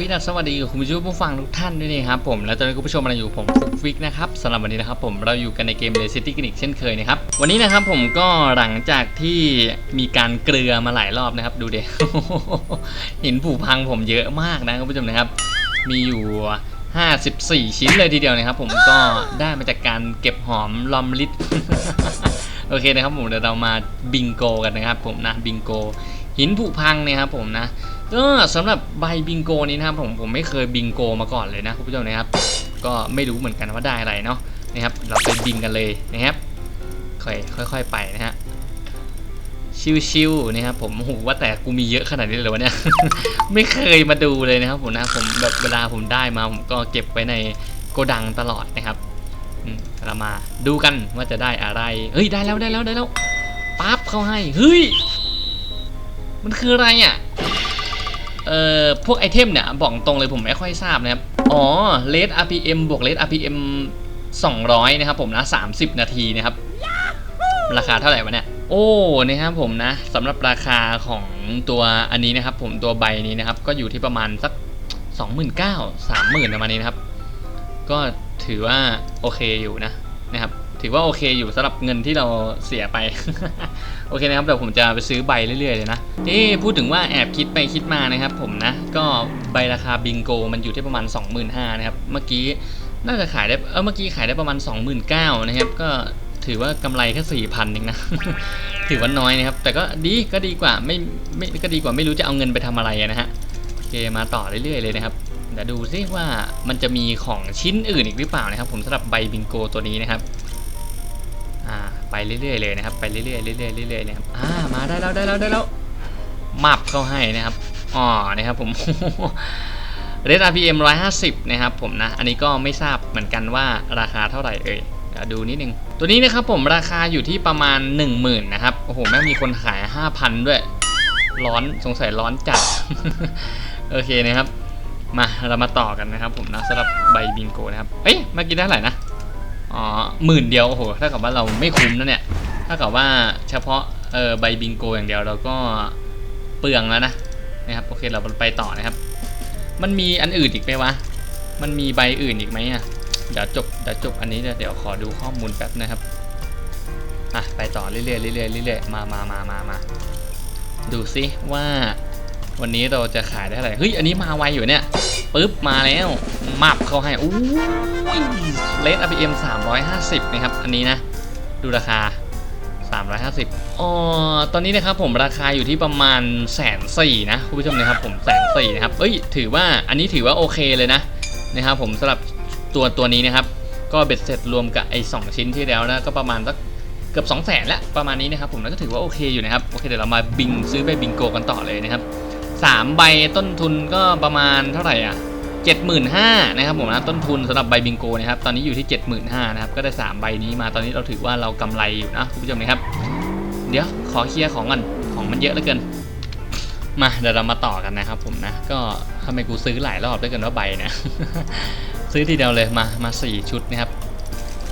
วินาสวัสดีคุณผู้ชมผู้ฟังทุกท่านด้วยนะครับผมและตอนนี้คุณผู้ชมกำลังอยู่ผมฟุกฟิกนะครับสำหรับวันนี้นะครับผมเราอยู่กันในเกมเลซิตี้กินิกเช่นเคยนะครับวันนี้นะครับผมก็หลังจากที่มีการเกลือมาหลายรอบนะครับ ดูเด็หินผุพังผมเยอะมากนะคุณผู้ชมนะครับ มีอยู่ 54 ชิ้นเลยทีเดียวนะครับ ผมก็ได้มาจากการเก็บหอมลอมลิตโอเคนะครับผมเดี๋ยวเรามาบิงโกกันนะครับ ผมนะบิงโก หินผุพังเนี่ยครับผมนะก็สำหรับใบบิงโกนี้นะครับผมผมไม่เคยบิงโกมาก่อนเลยนะคุณผู้ชมนะครับ ก็ไม่รู้เหมือนกันว่าได้อะไรเนาะนะครับเราไปบิงกันเลยนะครับค่อยค่อยๆไปนะฮะชิวๆนะครับผมโหว่าแต่กูมีเยอะขนาดนี้เลยวะเนี่ยไม่เคยมาดูเลยนะครับผมนะผมแบบเวลาผมได้มาผมก็เก็บไว้ในโกดังตลอดนะครับเรามาดูกันว่าจะได้อะไร เฮ้ยได้แล้วได้แล้วได้แล้วปั๊บเข้าให้เฮ้ย มันคืออะไรอะ เอ่อ พวกไอเทมเนี่ย บอกตรงเลยผมไม่ค่อยทราบนะครับ อ๋อเลด RPM บวกเลด RPM 200 นะครับผมนะ 30 นาทีนะครับ ราคาเท่าไหร่วะเนี่ย โอ้นะครับผมนะสำหรับราคาของตัวอันนี้นะครับ ผมตัวใบนี้นะครับ ก็อยู่ที่ประมาณสัก 29,000 30,000ประมาณนี้นะครับ ก็ถือว่าโอเคอยู่นะนะครับ ถือว่าโอเคอยู่สำหรับเงินที่เราเสียไป โอเคนะครับเดี๋ยวผมจะไปซื้อใบเรื่อยๆเลยนะนี่พูดถึงว่าแอบคิดไปคิดมานะครับผมนะ ก็ใบราคาบิงโกมันอยู่ที่ประมาณ 25,000นะครับเมื่อกี้น่าจะขายได้เออเมื่อกี้ขายได้ประมาณ 29,000นะครับก็ถือว่ากำไรแค่4,000เองนะ ถือว่าน้อยนะครับ แต่ก็ดีก็ดีกว่าไม่ไม่ก็ดีกว่าไม่รู้จะเอาเงินไปทำอะไรนะฮะโอเคมาต่อเรื่อยๆเลยนะครับเดี๋ยวดูซิว่ามันจะมีของชิ้นอื่นอีกหรือเปล่านะครับ ผมสำหรับใบบิงโกตัวนี้นะครับ เรื่อยๆเลยนะครับ ไปเรื่อยๆเรื่อยๆเรื่อยๆนะครับอ่ามาได้แล้วได้แล้วได้แล้วมับเข้าให้นะครับอ๋อนะครับผมเรด RPM 150 นะครับผมนะ อันนี้ก็ไม่ทราบเหมือนกันว่าราคาเท่าไหร่เอ่ยเดี๋ยวดูนิดนึง ตัวนี้นะครับผมราคาอยู่ที่ประมาณ 10,000 นะครับ โอ้โห แม่มีคนขาย 5,000 ด้วย ร้อนสงสัยร้อนจัด โอเคนะครับ มาเรามาต่อกันนะครับผมนะสำหรับใบบิงโกนะครับ เอ้ยเมื่อกี้ได้เท่าไหร่นะ อ๋อหมื่นเดียวโอ้โหถ้ากับว่าเราไม่คุ้มนะเนี่ย ถ้ากับว่าเฉพาะเออใบบิงโกอย่างเดียวเราก็เปลืองแล้วนะนะครับโอเคเราไปต่อนะครับ มันมีอันอื่นอีกไหมวะมันมีใบอื่นอีกไหมอะเดี๋ยวจบเดี๋ยวจบอันนี้เดี๋ยวเดี๋ยวขอดูข้อมูลแป๊บนะครับอะไปต่อเรื่อยๆเรื่อยๆเรื่อยๆมามามามามาดูซิว่าวันนี้เราจะขายได้เท่าไหร่เฮ้ยอันนี้มาไวอยู่เนี่ย ปึ๊บ มาแล้วมับเขาให้อู้ยเลส RPM 350 นะครับ อันนี้นะ ดูราคา 350อ๋อตอนนี้นะครับผมราคาอยู่ที่ประมาณแสนสี่นะคุณผู้ชมนะครับผมแสนสี่นะครับ เอ้ย ถือว่าอันนี้ถือว่าโอเคเลยนะนะครับผมสำหรับตัวตัวนี้นะครับ ก็เบ็ดเสร็จรวมกับไอ้สองชิ้นที่แล้วนะ ก็ประมาณสักเกือบ2 0 0แสนละประมาณนี้นะครับผมแล้วก็ถือว่าโอเคอยู่นะครับ โอเคเดี๋ยวเรามาบิงซื้อไปบิงโกกันต่อเลยนะครับ สามใบต้นทุนก็ประมาณเท่าไหร่อะ75,000นะครับผมนะต้นทุนสำหรับใบบิงโกนะครับตอนนี้อยู่ที่ 75,000นะครับก็ได้ 3 ใบนี้มาตอนนี้เราถือว่าเรากำไรอยู่นะคุณผู้ชมนะครับ เดี๋ยวขอเคลียร์ของก่อนของมันเยอะเหลือเกินมาเดี๋ยวเรามาต่อกันนะครับผมนะก็ทำไมกูซื้อหลายรอบด้วยกันว่าใบนี่ยซื้อทีเดียวเลยมามาสี่ชุดนะครับ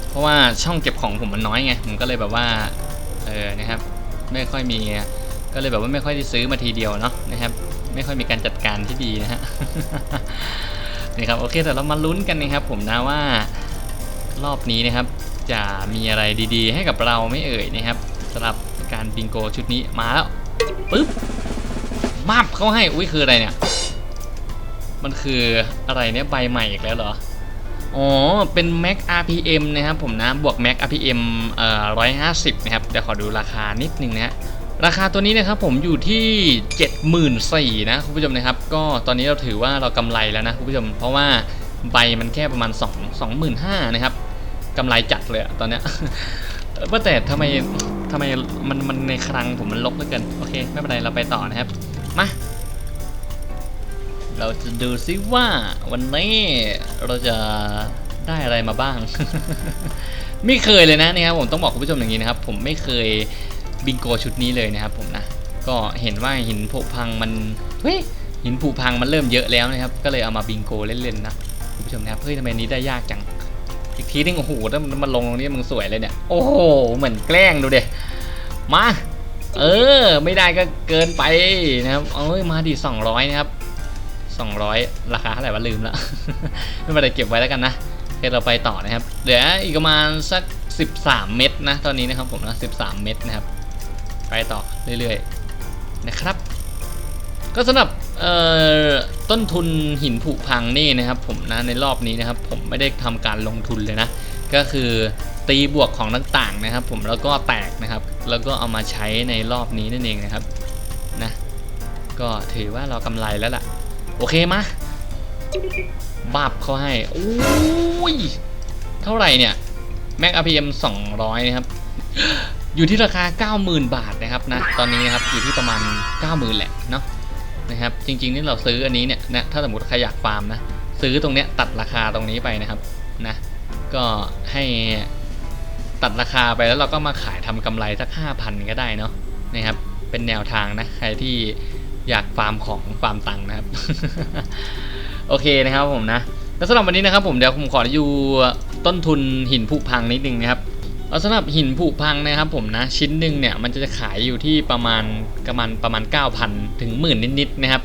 เพราะว่าช่องเก็บของผมมันน้อยไงผมก็เลยแบบว่าเออนะครับไม่ค่อยมี ก็เลยแบบว่าไม่ค่อยได้ซื้อมาทีเดียวเนาะนะครับไม่ค่อยมีการจัดการที่ดีนะฮะนี่ครับโอเคแต่เรามาลุ้นกันนะครับ ผมนะว่ารอบนี้นะครับ จะมีอะไรดีๆ ให้กับเราไม่เอ่ยนะครับสำหรับการบิงโกชุดนี้มาแล้วปึ๊บมับเขาให้อุ้ยคืออะไรเนี่ย มันคืออะไรเนี่ยใบใหม่อีกแล้วเหรออ๋อ เป็น Mac RPM นะครับผมนะ บวก Mac RPM เอ่อ150 นะครับ เดี๋ยวขอดูราคานิดนึงนะฮะ ราคาตัวนี้นะครับผมอยู่ที่ 74,000นะคุณผู้ชมนะครับ ก็ตอนนี้เราถือว่าเรากำไรแล้วนะคุณผู้ชม เพราะว่าใบมันแค่ประมาณ 2 25,000นะครับกำไรจัดเลยตอนเนี้ยว่าแต่ทำไมทำไมมันมันในครั้งผมมันลกเหลือเกินโอเค ไม่เป็นไรเราไปต่อนะครับ มา เราจะดูซิว่าวันนี้เราจะได้อะไรมาบ้าง ไม่เคยเลยนะนี่ครับผมต้องบอกคุณผู้ชมอย่างนี้นะครับ ผมไม่เคย บิงโกชุดนี้เลยนะครับผมนะก็เห็นว่าหินผุพังมันเฮ้ยหินผุพังมันเริ่มเยอะแล้วนะครับ ก็เลยเอามาบิงโกเล่นๆนะคุณผู้ชมนะครับเฮ้ยทำไมนี้ได้ยากจังอีกทีนึงโอ้โหถ้ามันมาลงตรงนี้มึงสวยเลยเนี่ยโอ้โหเหมือนแกล้งดูเด็มาเออ ไม่ได้ก็เกินไปนะครับเอ้ยมาดิ200 นะครับ 200 ราคาเท่าไหร่วะลืมละไม่เป็นไรเก็บไว้แล้วกันนะโอเคเราไปต่อนะครับเหลืออีกประมาณสัก 13 เม็ดนะ ตอนนี้นะครับผมนะ 13 เม็ดนะครับ ไปต่อเรื่อยๆนะครับ ก็สำหรับต้นทุนหินผุพังนี่นะครับ ผมนะในรอบนี้นะครับ ผมไม่ได้ทำการลงทุนเลยนะ ก็คือตีบวกของต่างๆนะครับ ผมแล้วก็แตกนะครับ แล้วก็เอามาใช้ในรอบนี้นั่นเองนะครับนะก็ถือว่าเรากำไรแล้วล่ะ โอเคมาบับเขาให้โอ้ยเท่าไหร่เนี่ย Mac RPM 200นะครับ อยู่ที่ราคา 90,000 บาทนะครับนะตอนนี้นะครับอยู่ที่ประมาณ 90,000 แหละเนาะนะครับจริงๆนี่เราซื้ออันนี้เนี่ยนะถ้าสมมติใครอยากฟาร์มนะซื้อตรงเนี้ยตัดราคาตรงนี้ไปนะครับนะก็ให้ตัดราคาไปแล้วเราก็มาขายทำกำไรสัก 5,000 ก็ได้เนาะนะครับเป็นแนวทางนะใครที่อยากฟาร์มของฟาร์มตังค์นะครับ โอเคนะครับผมนะแล้วสำหรับวันนี้นะครับผมเดี๋ยวผมขอดูต้นทุนหินผุพังนิดนึงนะครับ สำหรับหินผุพังนะครับผมนะชิ้นหนึ่งเนี่ยมันจะขายอยู่ที่ประมาณประมาณประมาณ 9,000 ถึงหมื่นนิดๆนะครับ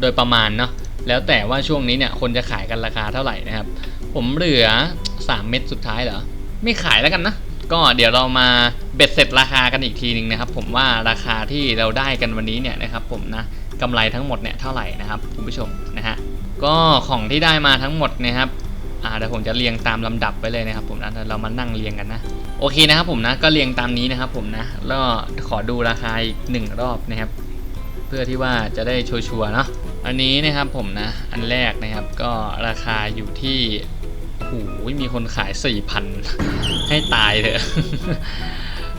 โดยประมาณเนาะแล้วแต่ว่าช่วงนี้เนี่ยคนจะขายกันราคาเท่าไหร่นะครับ ผมเหลือ 3 เม็ดสุดท้ายเหรอ ไม่ขายแล้วกันนะ ก็เดี๋ยวเรามาเบ็ดเสร็จราคากันอีกทีหนึ่งนะครับ ผมว่าราคาที่เราได้กันวันนี้เนี่ยนะครับ ผมนะกำไรทั้งหมดเนี่ยเท่าไหร่นะครับคุณผู้ชมนะฮะก็ของที่ได้มาทั้งหมดนะครับ อ่าเดี๋ยวผมจะเรียงตามลำดับไปเลยนะครับผมนะเดี๋ยวเรามานั่งเรียงกันนะโอเคนะครับผมนะก็เรียงตามนี้นะครับผมนะแล้วขอดูราคาอีกหนึ่งรอบนะครับ เพื่อที่ว่าจะได้ชัวร์ๆเนาะอันนี้นะครับผมนะอันแรกนะครับก็ราคาอยู่ที่โอ้โหมีคนขาย4,000ให้ตายเถอะ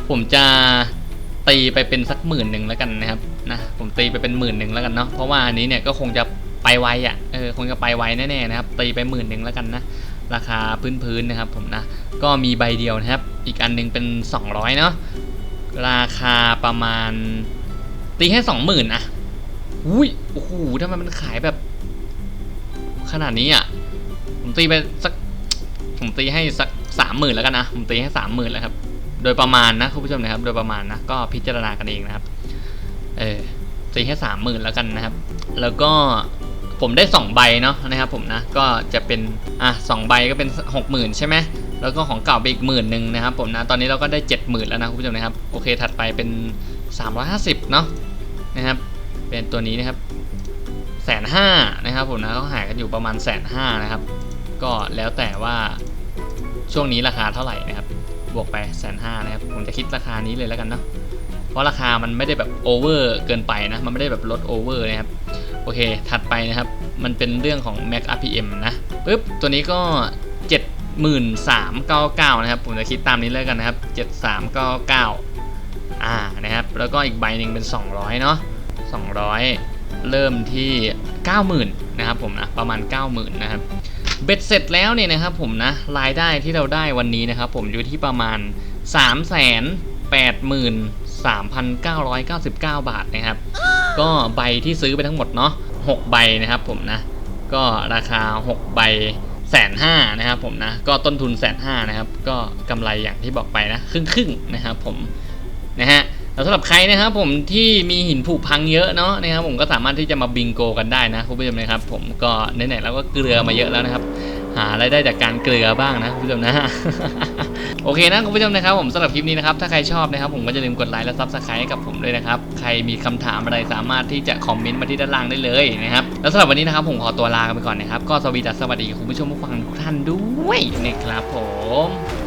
ผมจะตีไปเป็นสักหมื่นหนึ่งแล้วกันนะครับนะผมตีไปเป็นหมื่นหนึ่งแล้วกันเนาะเพราะว่าอันนี้เนี่ยก็คงจะไปไวอะ่ะ เออคงจะไปไวแน่ๆนะครับ ตีไปหมื่นหนึ่งแล้วกันนะ ราคาพื้นๆนะครับผมนะ ก็มีใบเดียวนะครับ อีกอันหนึงเป็น 200 เนาะ ราคาประมาณ ตีให้20,000อะอุ้ย โอ้โหทำไมมันขายแบบ ขนาดนี้อะผมตีไปสัก ผมตีให้สักสามหมื่นแล้วกันนะ ผมตีให้สามหมื่นแล้วครับ โดยประมาณนะคุณผู้ชมนะครับ โดยประมาณนะ ก็พิจารณากันเองนะครับ เออตีให้สามหมื่นแล้วกันนะครับ แล้วก็ ผมได้สองใบเนาะนะครับผมนะก็จะเป็นอะสองใบก็เป็นหกหมื่นใช่ไหมแล้วก็ของเก่าไปอีกหมื่นหนึ่งนะครับผมนะตอนนี้เราก็ได้เจ็ดหมื่นแล้วนะคุณผู้ชมนะครับโอเคถัดไปเป็นสามร้อยห้าสิบเนาะนะครับเป็นตัวนี้นะครับแสนห้านะครับผมนะเขาหายกันอยู่ประมาณแสนห้านะครับ ก็แล้วแต่ว่าช่วงนี้ราคาเท่าไหร่นะครับ บวกไปแสนห้านะครับผมจะคิดราคานี้เลยแล้วกันเนาะเพราะราคามันไม่ได้แบบโอเวอร์เกินไปนะมันไม่ได้แบบลดโอเวอร์นะครับ โอเค ถัดไปนะครับ มันเป็นเรื่องของ Mac RPM นะปึ๊บ ตัวนี้ก็ 7399 นะครับ ผมจะคิดตามนี้เลยกันนะครับ 7399 อ่า นะครับ แล้วก็อีกใบหนึ่งเป็น 200 เนาะ200 เริ่มที่ 90,000 นะครับผมนะ ประมาณ 90,000 นะครับ เบ็ดเสร็จแล้วเนี่ยนะครับผมนะ รายได้ที่เราได้วันนี้นะครับผมอยู่ที่ประมาณ 3,999 บาทนะครับ ก็ใบที่ซื้อไปทั้งหมดเนาะ6ใบนะครับผมนะ ก็ราคา 6 ใบแสนห้านะครับผมนะ ก็ต้นทุนแสนห้านะครับ ก็กำไรอย่างที่บอกไปนะ ครึ่งครึ่งนะครับผมนะฮะแล้วสำหรับใครนะครับผมที่มีหินผุพังเยอะเนาะนะครับผมก็สามารถที่จะมาบิงโกกันได้นะคุณผู้ชมนะครับ ผมก็ไหนๆเราก็เกลือมาเยอะแล้วนะครับ หารายได้จากการเกลือบ้างนะคุณผู้ชมนะ โอเคนะคุณผู้ชมนะครับผมสำหรับคลิปนี้นะครับถ้าใครชอบนะครับผมก็จะลืมกดไลค์และซับสไครต์ให้กับผมด้วยนะครับใครมีคำถามอะไรสามารถที่จะคอมเมนต์มาที่ด้านล่างได้เลยนะครับแล้วสำหรับวันนี้นะครับผมขอตัวลาไปก่อนนะครับก็สวัสดีสวัสดีคุณผู้ชมผู้ฟังทุกท่านด้วยนะครับผม